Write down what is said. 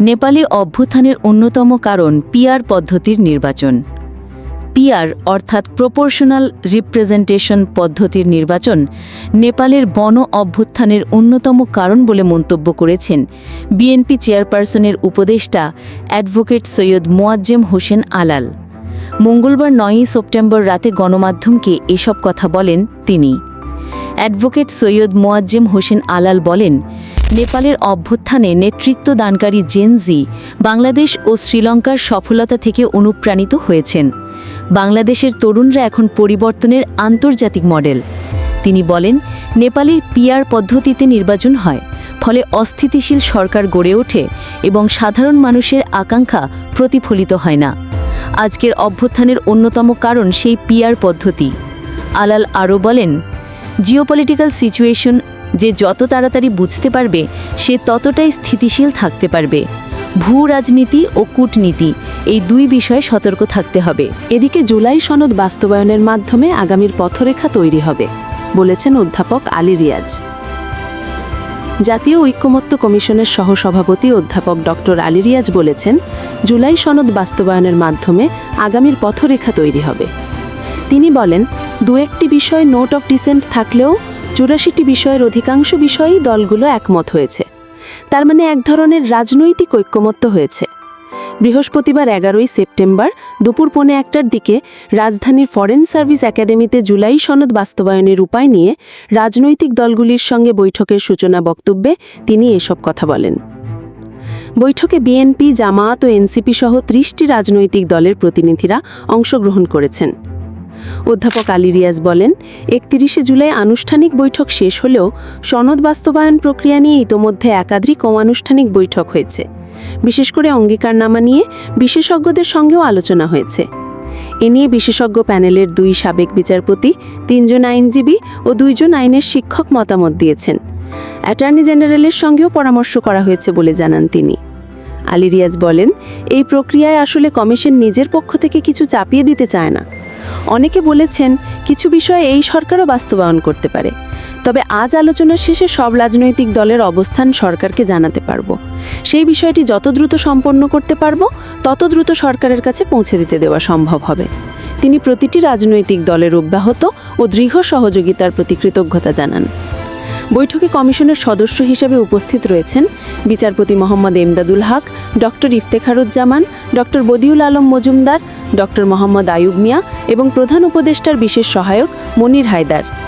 নেপালি অভ্যুত্থানের অন্যতম কারণ পিয়ার পদ্ধতির নির্বাচন। পিয়ার অর্থাৎ প্রপোর্শনাল রিপ্রেজেন্টেশন পদ্ধতির নির্বাচন নেপালের বন অভ্যুত্থানের অন্যতম কারণ বলে মন্তব্য করেছেন বিএনপি চেয়ারপারসনের উপদেষ্টা অ্যাডভোকেট সৈয়দ মোয়াজ্জেম হোসেন আলাল। মঙ্গলবার নয়ই সেপ্টেম্বর রাতে গণমাধ্যমকে এসব কথা বলেন তিনি। অ্যাডভোকেট সৈয়দ মোয়াজ্জেম হোসেন আলাল বলেন নেপালের অভ্যুত্থানে নেতৃত্ব দানকারী জেনজি বাংলাদেশ ও শ্রীলঙ্কার সফলতা থেকে অনুপ্রাণিত হয়েছেন। বাংলাদেশের তরুণরা এখন পরিবর্তনের আন্তর্জাতিক মডেল। তিনি বলেন, নেপালে পিয়ার পদ্ধতিতে নির্বাচন হয়, ফলে অস্থিতিশীল সরকার গড়ে ওঠে এবং সাধারণ মানুষের আকাঙ্ক্ষা প্রতিফলিত হয় না। আজকের অভ্যুত্থানের অন্যতম কারণ সেই পিয়ার পদ্ধতি। আলাল আরও বলেন, জিওপলিটিক্যাল সিচুয়েশন যে যত তাড়াতাড়ি বুঝতে পারবে, সে ততটাই স্থিতিশীল থাকতে পারবে। ভূ রাজনীতি ও কূটনীতি, এই দুই বিষয়ে সতর্ক থাকতে হবে। এদিকে জুলাই সনদ বাস্তবায়নের মাধ্যমে আগামীর পথরেখা তৈরি হবে, বলেছেন অধ্যাপক আলী রিয়াজ। জাতীয় ঐক্যমত্য কমিশনের সহসভাপতি অধ্যাপক ডক্টর আলী রিয়াজ বলেছেন, জুলাই সনদ বাস্তবায়নের মাধ্যমে আগামীর পথরেখা তৈরি হবে। তিনি বলেন, দু একটি বিষয় নোট অফ ডিসেন্ট থাকলেও চুরাশিটি বিষয়ের অধিকাংশ বিষয়েই দলগুলো একমত হয়েছে। তার মানে এক ধরনের রাজনৈতিক ঐক্যমত্য হয়েছে। বৃহস্পতিবার এগারোই সেপ্টেম্বর দুপুর পৌনে একটার দিকে রাজধানীর ফরেন সার্ভিস একাডেমিতে জুলাই সনদ বাস্তবায়নের উপায় নিয়ে রাজনৈতিক দলগুলির সঙ্গে বৈঠকের সূচনা বক্তব্যে তিনি এসব কথা বলেন। বৈঠকে বিএনপি, জামায়াত ও এনসিপি সহ ত্রিশটি রাজনৈতিক দলের প্রতিনিধিরা অংশগ্রহণ করেছেন। অধ্যাপক আলী রিয়াজ বলেন, একত্রিশে জুলাই আনুষ্ঠানিক বৈঠক শেষ হলেও সনদ বাস্তবায়ন প্রক্রিয়া নিয়ে ইতোমধ্যে একাধিক অনানুষ্ঠানিক বৈঠক হয়েছে। বিশেষ করে অঙ্গীকারনামা নিয়ে বিশেষজ্ঞদের সঙ্গেও আলোচনা হয়েছে। এ নিয়ে বিশেষজ্ঞ প্যানেলের দুই সাবেক বিচারপতি, তিনজন আইনজীবী ও দুইজন আইনের শিক্ষক মতামত দিয়েছেন। অ্যাটর্নি জেনারেলের সঙ্গেও পরামর্শ করা হয়েছে বলে জানান তিনি। আলী রিয়াজ বলেন, এই প্রক্রিয়ায় আসলে কমিশন নিজের পক্ষ থেকে কিছু চাপিয়ে দিতে চায় না। অনেকে বলেছেন কিছু বিষয়ে এই সরকারও বাস্তবায়ন করতে পারে। তবে আজ আলোচনার শেষে সব রাজনৈতিক দলের অবস্থান সরকারকে জানাতে পারব। সেই বিষয়টি যত দ্রুত সম্পন্ন করতে পারব, তত দ্রুত সরকারের কাছে পৌঁছে দিতে দেওয়া সম্ভব হবে। তিনি প্রতিটি রাজনৈতিক দলের অব্যাহত ও দৃঢ় সহযোগিতার প্রতি কৃতজ্ঞতা জানান। বৈঠকে কমিশনের সদস্য হিসেবে উপস্থিত রয়েছেন বিচারপতি Mohammad Emdadul Haque doctor Iftekharuzzaman, doctor Badiul Alam Majumdar, doctor Mohammad Ayub Mia এবং প্রধান উপদেষ্টার বিশেষ সহায়ক মনির হায়দার।